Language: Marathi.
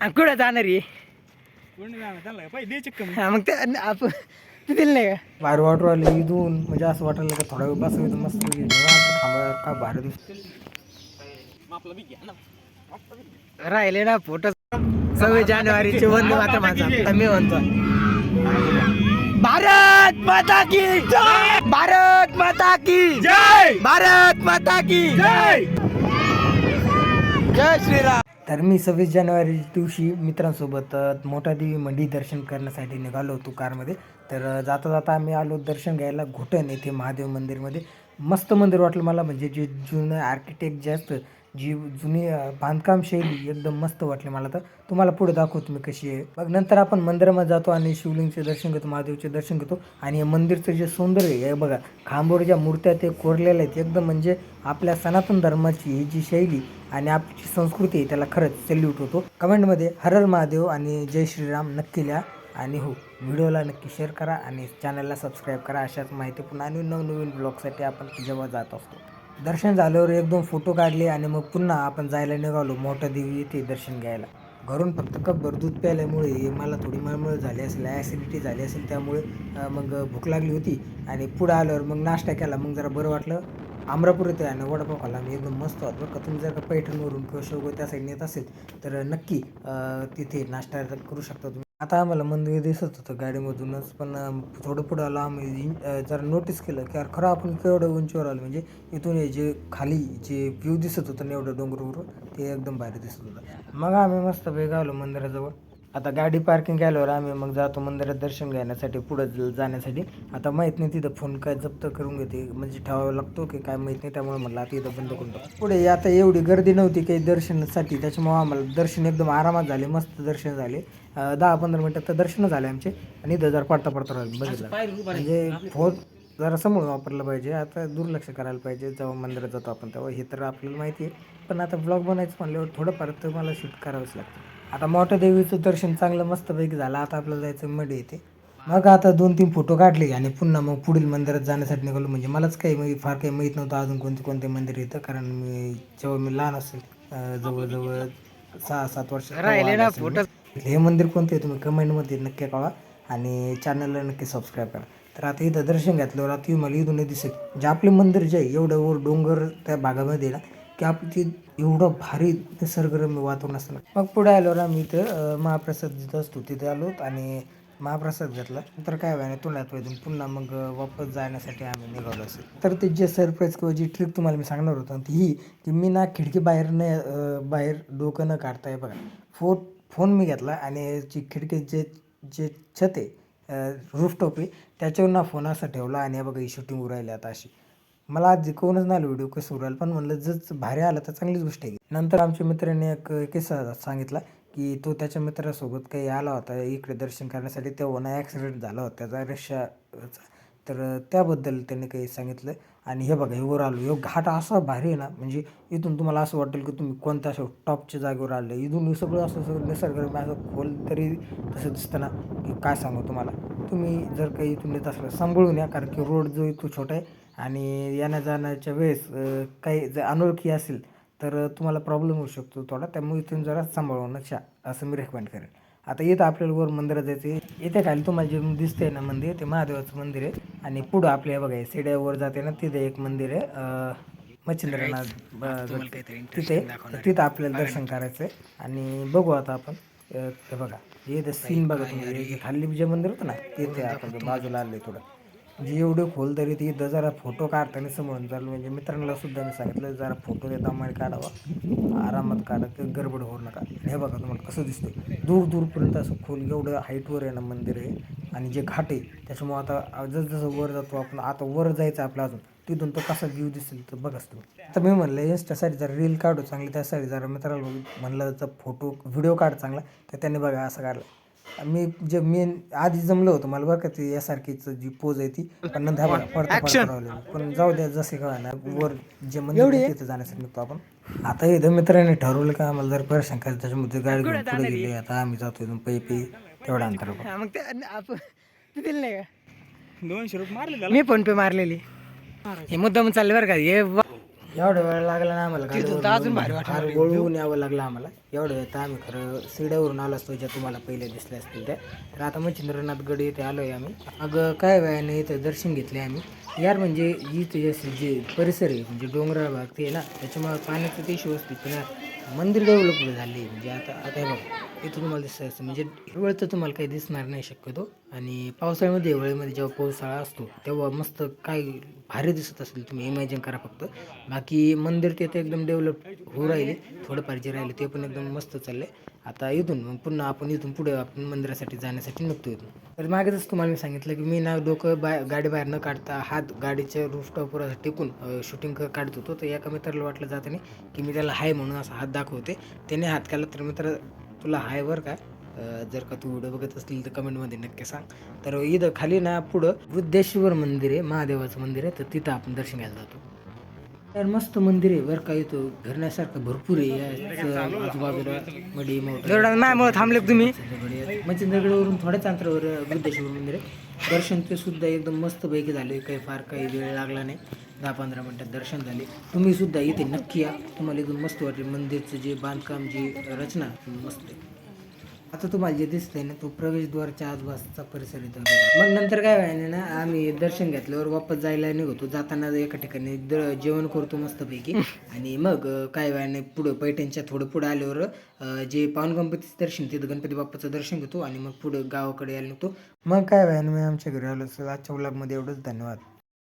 आणि कुठं जाणार आहे हा, मग ते आपण ते दिलं नाही का? बाहेर वाटर आले इथून म्हणजे असं वाटायला का थोडा वेळ बसावं इथं मस्त थांबा का भारी दिसत आपला बी घ्या ना राहिले ना फोटो. सव्वीस जानेवारीचे वंदे माता माझा आता मी म्हणतो. भारत माता की जय! भारत माता की जय! भारत माता की जय! जय श्रीराम! तर मी सव्वीस जानेवारी दिवशी मित्रांसोबत मोठा देवी मंडी दर्शन करण्यासाठी निघालो होतो कारमध्ये. तर जाता जाता आम्ही आलो दर्शन घ्यायला घोटण येथे महादेव मंदिरमध्ये. मस्त मंदिर वाटलं मला म्हणजे जे जुनं आर्किटेक्ट जे असतं जी जुनी बांधकाम शैली एकदम मस्त वाटली मला तर. तुम्हाला पुढे दाखवतो मी कशी आहे. मग नंतर आपण मंदिरामध्ये जातो आणि शिवलिंगचे दर्शन घेतो महादेवचे दर्शन घेतो. आणि मंदिरचं जे सौंदर्य आहे हे बघा खांबोर ज्या मूर्त्या ते कोरलेल्या आहेत. एकदम म्हणजे आपल्या सनातन धर्माची ही जी शैली आणि आपली संस्कृती आहे त्याला खरंच सेल्यूट होतो. कमेंटमध्ये हरर महादेव आणि जय श्रीराम नक्की लिहा आणि हो व्हिडिओला नक्की शेअर करा आणि चॅनलला सबस्क्राईब करा. अशाच माहितीपूर्ण आणि नवनवीन ब्लॉगसाठी आपण जेव्हा जात असतो. दर्शन झाल्यावर एक दोन फोटो काढले आणि मग पुन्हा आपण जायला निघालो मोठ्या देवी येथे दर्शन घ्यायला. घरून फक्त कपभर दूध प्यायल्यामुळे मला थोडी मळमळ झाली असेल ॲसिडिटी झाली असेल त्यामुळे मग भूक लागली होती आणि पुढं आल्यावर मग नाश्ता केला मग जरा बरं वाटलं. अमरापूर येते आणि वडापाव खाला मी एकदम मस्त होत बरं का. तुम्ही जर का पैठणवरून किंवा शेवगाव त्या साईडने येत असेल तर नक्की तिथे नाश्ता करू शकता तुम्ही. आता आम्हाला मंदिर दिसत होतं गाडीमधूनच पण थोडं पुढं आलं आम्ही. जरा नोटीस केलं की यार खरं आपण केवढं उंचीवर आलो म्हणजे इथून जे खाली जे व्ह्यू दिसत होतं ना एवढं डोंगरावर ते एकदम भारी दिसत होतं. मग आम्ही मस्त वेग आलो मंदिराजवळ. आता गाडी पार्किंग केल्यावर आम्ही मग जातो मंदिरात दर्शन घेण्यासाठी पुढं जाण्यासाठी. आता माहीत नाही तिथं फोन काय जप्त करून घेते म्हणजे ठेवावा लागतो की काय माहीत नाही त्यामुळे म्हणलं आता इथं बंद करून टाकू. पुढे आता एवढी गर्दी नव्हती काही दर्शनासाठी त्याच्यामुळे आम्हाला दर्शन एकदम आरामात झाले मस्त दर्शन झाले. दहा पंधरा मिनटात तर दर्शन झाले आमचे. आणि इथं जर पडता पडता राहिलं बघितलं. म्हणजे फोन जरा समोर वापरलं पाहिजे आता दुर्लक्ष करायला पाहिजे जेव्हा मंदिरात जातो आपण तेव्हा. हे तर आपल्याला माहिती आहे. पण आता ब्लॉग बनायचं म्हणल्यावर थोडंफार तर मला शूट करावंच लागतं. आता मोठ्या देवीचं दर्शन चांगलं मस्तपैकी झालं. आता आपल्याला जायचं मडी येते. मग आता दोन तीन फोटो काढले आणि पुन्हा मग पुढील मंदिरात जाण्यासाठी निघालो. म्हणजे मलाच काही माहिती फार काही माहीत नव्हतं अजून कोणते कोणते मंदिर येतं. कारण मी जेव्हा मी लहान असेल जवळजवळ सहा सात वर्ष हे मंदिर कोणते आहे तुम्ही कमेंटमध्ये नक्की कळवा आणि चॅनलला नक्की सबस्क्राईब करा. तर आता इथं दर्शन घेतल्यावर आता मला इथून दिसेल. जे आपले मंदिर जे आहे एवढं वर डोंगर त्या भागामध्ये ना की आप ती एवढं भारी निसर्गरम्य वातावरण असताना. मग पुढे आल्यावर आम्ही इथं महाप्रसाद जिथं असतो तिथे आलो आणि महाप्रसाद घेतला. तर काय व्हायला तोंडात पाहिजे पुन्हा मग वापस जाण्यासाठी आम्ही निघालो असेल. तर ते जे सरप्राईज किंवा जी ट्रिक तुम्हाला मी सांगणार होतो ती ही की मी ना खिडकी बाहेर न बाहेर डोकं न काढताय बघा फो फोन मी घेतला आणि जी खिडकी जे जे छत आहे रूफटॉप आहे त्याच्यावर ना फोन असा ठेवला आणि बघा ही शूटिंग उरायला आता अशी. मला आज कोणच नाही व्हिडिओ कसं उडाल पण म्हणलं जर भारी आलं तर चांगलीच गोष्ट आहे. नंतर आमच्या मित्राने एक किस्सा सांगितला की तो त्याच्या मित्रासोबत काही आला होता इकडे दर्शन करण्यासाठी तेव्हा ना ॲक्सिडेंट झाला होता त्याचा रिक्षाचा. तर त्याबद्दल त्यांनी काही सांगितलं. आणि हे बघा हे वर आलो. हे घाट असा भारी आहे ना म्हणजे इथून तुम्हाला असं वाटेल की तुम्ही कोणत्या असं टॉपच्या जागेवर आलं. इथून सगळं असं सगळं निसर्ग असं खोल तरी तसं दिसतं ना. की काय सांगू तुम्हाला? तुम्ही जर काही इथून येत असलं सांभाळून या कारण की रोड जो आहे तो छोटा आहे. आणि येण्या जाण्याच्या वेळेस काही जर अनोळखी असेल तर तुम्हाला प्रॉब्लेम होऊ शकतो थोडा. त्यामुळे इथून जरा सांभाळूनच या असं मी रेकमेंड करेन. आता इथं आपल्याला वर मंदिरात जायचं आहे इथे खाली तुम्हाला जे दिसतंय ना मंदिर ते महादेवाचं मंदिर आहे. आणि पुढं आपल्या बघा सिड्यावर जाते ना तिथे एक मंदिर आहे मच्छिंद्रनाथ तिथे तिथं आपल्याला दर्शन करायचं आहे. आणि बघू आता आपण हे बघा हे सीन बघा तुम्ही. खाली जे मंदिर होतं ना तिथे आपण बाजूला आले थोडं. म्हणजे जी एवढे खोल तरी ती इथं जरा फोटो काढताना समोरून चालू म्हणजे मित्रांना सुद्धा मी सांगितलं जरा फोटो देता मागे काढावा. आरामात काढा ते गडबड होऊ नका. हे बघा तुम्हाला कसं दिसतं दूर दूरपर्यंत असं खोल एवढं हाईटवर आहे ना मंदिर आहे. आणि जे घाट आहे त्याच्यामुळं आता जसजसं वर जातो आपण आता वर जायचं आपलं अजून. तिथून तो कसा व्ह्यू दिसेल तर बघाच तुम्ही. आता मी म्हणलं इन्स्टासाठी जरा रील काढू चांगली त्यासाठी जरा मित्राला म्हणलं तर फोटो व्हिडिओ काढ चांगला. तर त्यांनी बघा असं काढलं. मी जे मी आधी जमलं होतं मला बरं का ती यासारखीच जी पोज आहे ती. पण नंतर बघा, पडता पडता राहिलेलं. पण जाऊ द्या जसे का ना वर जे मंदिर आहे तिथं जाण्यासाठी निघतो आपण. आता इथं मित्राने ठरवलं का आम्हाला जर परेशान करायचं त्याच्यामध्ये गाडी घेऊन पुढे गेली आता आम्ही जातो इथून पै पै तेवढा अंतर मग ते आपण ते दिलं नाही का? दोनशे रुपये मारले मी फोन पे मारलेली. हे मुद्दाम चालले बरं का. हे व- एवढा वेळ लागला ना आम्हाला तिथून तर अजून भारी. फार वळवून यावं लागलं आम्हाला. एवढं वेळ तर आम्ही खरं सिड्यावरून आलो असतो ज्या तुम्हाला पहिले दिसल्या असतील त्या. तर आता मच्छिंद्रनाथ गड येथे आलो आहे आम्ही. अगं काय वेळाने इथं दर्शन घेतले आम्ही. यार म्हणजे इथे जे जे परिसर आहे म्हणजे डोंगराळ भाग ते आहे ना त्याच्यामुळे पाण्याचं ते इश्यू असते पण मंदिर डेव्हलप झाले म्हणजे आता आता हे बघा इथं तुम्हाला दिसत म्हणजे हिरवळ तर तुम्हाला काही दिसणार नाही शक्यतो. आणि पावसाळ्यामध्ये हिवाळ्यामध्ये जेव्हा पावसाळा असतो तेव्हा मस्त काय भारी दिसत असेल तुम्ही. इमॅजिन करा फक्त. बाकी मंदिर ते तर एकदम डेव्हलप होऊ राहिले. थोडंफार जे राहिले ते पण एकदम मस्त चालले आता इथून मग पुन्हा आपण इथून पुढे आपण मंदिरासाठी जाण्यासाठी निघतो इथून. तर मागेच तुम्हाला मी सांगितलं की मी ना डोकं बाय गाडी बाहेर न काढता हात गाडीच्या रूफटॉपवर असं टेकून शूटिंग काढत होतो. तर एका मित्राला वाटलं जातं नाही की मी त्याला हाय म्हणून असा हात दाखवते. त्याने हात केला तर मित्र तुला हाय बरं का? जर का तू व्हिडिओ बघत असतील तर कमेंटमध्ये नक्की सांग. तर इथं खाली ना पुढं वृद्धेश्वर मंदिर आहे महादेवाचं मंदिर आहे. तर तिथं आपण दर्शन घ्यायला जातो. तर मस्त मंदिर आहे बरं का इथं फिरण्यासारखं भरपूर आहे आजूबाजूला मडी मोठं माझ्यामुळे थांबले तुम्ही. मच्छिंद्रगडवरून थोड्याच अंतरावर वृद्धेश्वर मंदिर आहे. दर्शन ते सुद्धा एकदम मस्तपैकी झाले काही फार काही वेळ लागला नाही. दहा पंधरा मिनटात दर्शन झाले. तुम्ही सुद्धा इथे नक्की या. तुम्हाला इथून मस्त वाटेल. मंदिरचं जे बांधकाम जी रचना मस्त आहे. आता तुम्हाला जे दिसतंय ना तो प्रवेशद्वारच्या आजूबाजूचा परिसर येतो मग नंतर काय व्हायला ना आम्ही दर्शन घेतल्यावर वापस जायला निघतो. जाताना एका ठिकाणी द- जेवण करतो मस्तपैकी. आणि मग काय व्हायला पुढं पैठणच्या थोडं पुढं आल्यावर जे पावन गणपतीचं दर्शन तिथं गणपती बाप्पाचं दर्शन घेतो आणि मग पुढं गावाकडे यायला निघतो. मग काय व्हायला मी आमच्या घरी आलो सर. आजच्या व्लॉगमध्ये एवढंच. धन्यवाद.